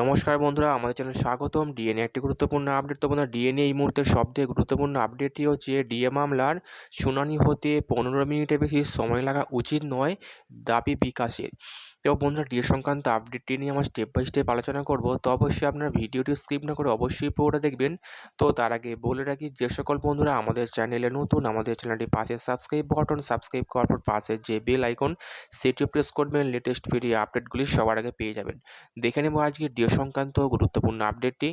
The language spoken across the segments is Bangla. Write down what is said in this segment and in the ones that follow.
নমস্কার বন্ধুরা, আমাদের চ্যানেল স্বাগতম। ডিএনএ একটি গুরুত্বপূর্ণ আপডেট। তো বন্ধুরা ডিএনএ এই মুহূর্তে সবথেকে গুরুত্বপূর্ণ আপডেটটি হচ্ছে ডিএ মামলার শুনানি হতে পনেরো মিনিটের বেশি সময় লাগা উচিত নয় দাবি বিকাশের। তো বন্ধুরা ডিএ সংক্রান্ত আপডেটটি নিয়ে আমরা স্টেপ বাই স্টেপ আলোচনা করব। তো অবশ্যই আপনারা ভিডিওটি স্কিপ না করে অবশ্যই পুরোটা দেখবেন। তো তার আগে বলে রাখি, যে সকল বন্ধুরা আমাদের চ্যানেলে নতুন, আমাদের চ্যানেলটি পাশে সাবস্ক্রাইব বটন সাবস্ক্রাইব করার পর পাশে যে বেল আইকন সেটিও প্রেস করবেন। লেটেস্ট ভিডিও আপডেটগুলি সবার আগে পেয়ে যাবেন। দেখে নেব আজকে ডিও সংক্রান্ত গুরুত্বপূর্ণ আপডেটটি।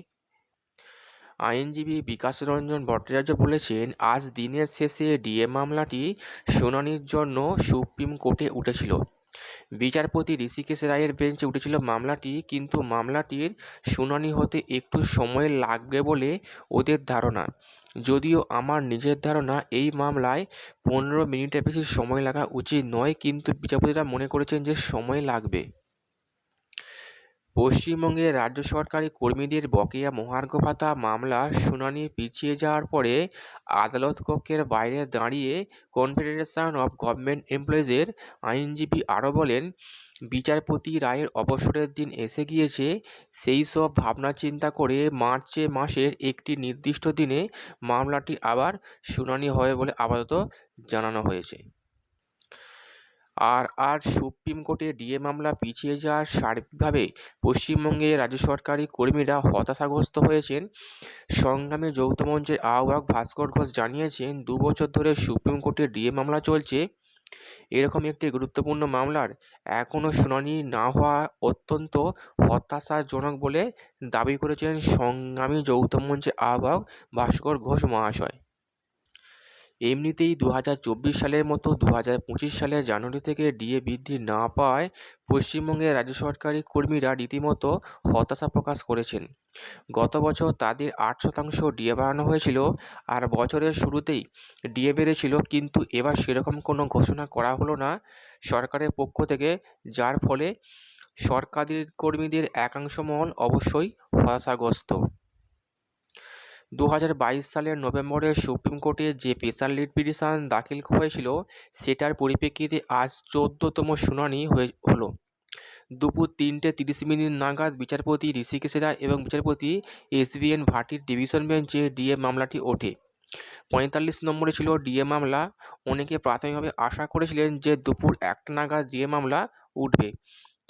আইনজীবী বিকাশ রঞ্জন ভট্টাচার্য বলেছেন, আজ দিনের শেষে ডিএ মামলাটি শুনানির জন্য সুপ্রিম কোর্টে উঠেছিল। বিচারপতি ঋষিকেশ রায়ের বেঞ্চে উঠেছিল মামলাটি, কিন্তু মামলাটির শুনানি হতে একটু সময় লাগবে বলে ওদের ধারণা। যদিও আমার নিজের ধারণা, এই মামলায় পনেরো মিনিটের বেশি সময় লাগা উচিত নয়, কিন্তু বিচারপতিরা মনে করেছেন যে সময় লাগবে। পশ্চিমবঙ্গের রাজ্য সরকারি কর্মীদের বকেয়া মহার্ঘ ভাতা মামলার শুনানি পিছিয়ে যাওয়ার পরে আদালত কক্ষের বাইরে দাঁড়িয়ে কনফেডারেশন অব গভর্নমেন্ট এমপ্লয়িজের আইনজীবী আরও বলেন, বিচারপতি রায়ের অবসরের দিন এসে গিয়েছে, সেই সব ভাবনা চিন্তা করে মার্চে মাসের একটি নির্দিষ্ট দিনে মামলাটি আবার শুনানি হবে বলে আপাতত জানানো হয়েছে। আর আর সুপ্রিম কোর্টে ডিএ মামলা পিছিয়ে যাওয়ার সার্বিকভাবে পশ্চিমবঙ্গে রাজ্য সরকারি কর্মীরা হতাশাগ্রস্ত হয়েছেন। সংগ্রামী যৌথ মঞ্চের আহ্বায়ক ভাস্কর ঘোষ জানিয়েছেন, দু বছর ধরে সুপ্রিম কোর্টে ডিএ মামলা চলছে। এরকম একটি গুরুত্বপূর্ণ মামলার এখনও শুনানি না হওয়া অত্যন্ত হতাশাজনক বলে দাবি করেছেন সংগ্রামী যৌথ মঞ্চের আহ্বায়ক ভাস্কর ঘোষ মহাশয়। এমনিতেই দু হাজার চব্বিশ সালের মতো দু হাজার পঁচিশ সালের জানুয়ারি থেকে ডিএ বৃদ্ধি না পাওয়ায় পশ্চিমবঙ্গের রাজ্য সরকারি কর্মীরা রীতিমতো হতাশা প্রকাশ করেছেন। গত বছর তাদের আট শতাংশ ডিএ বাড়ানো হয়েছিল আর বছরের শুরুতেই ডিএ বেড়েছিল কিন্তু এবার সেরকম কোনো ঘোষণা করা হলো না সরকারের পক্ষ থেকে যার ফলে সরকারি কর্মীদের একাংশ মহল অবশ্যই হতাশাগ্রস্ত। দু হাজার বাইশ সালের নভেম্বরে সুপ্রিম কোর্টে যে স্পেশাল লিড পিটিশন দাখিল হয়েছিল, সেটার পরিপ্রেক্ষিতে আজ চোদ্দতম শুনানি হয়ে হলো। দুপুর তিনটে তিরিশ মিনিট নাগাদ বিচারপতি ঋষিকেশ রায় এবং বিচারপতি এস বি এন ভাটির ডিভিশন বেঞ্চে ডিএ মামলাটি ওঠে। পঁয়তাল্লিশ নম্বরে ছিল ডিএ মামলা। অনেকে প্রাথমিকভাবে আশা করেছিলেন যে দুপুর একটা নাগাদ ডিএ মামলা উঠবে।